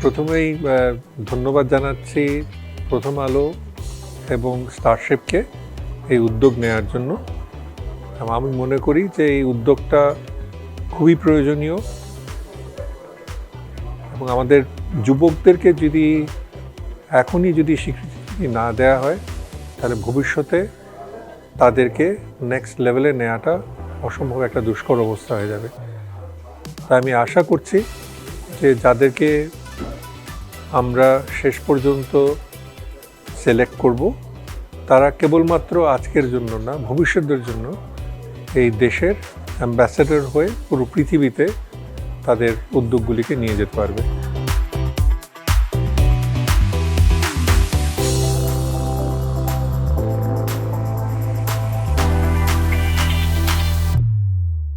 প্রথমেই ধন্যবাদ জানাচ্ছি প্রথম আলো এবং স্টারশিপকে এই উদ্যোগ নেওয়ার জন্য। আমি মনে করি যে এই উদ্যোগটা খুবই প্রয়োজনীয়। এবং আমাদের যুবকদেরকে যদি এখনই যদি স্বীকৃতি না দেওয়া হয়, তাহলে ভবিষ্যতে তাদেরকে নেক্সট লেভেলে নেওয়াটা অসম্ভব একটা দুষ্কর অবস্থা হয়ে যাবে। তাই আমি আশা করছি যে যাদেরকে আমরা শেষ পর্যন্ত সিলেক্ট করব। তারা কেবলমাত্র আজকের জন্য না, ভবিষ্যতের জন্য এই দেশের অ্যাম্বাসেডর হয়ে পুরো পৃথিবীতে তাদের উদ্যোগগুলিকে নিয়ে যেতে পারবে।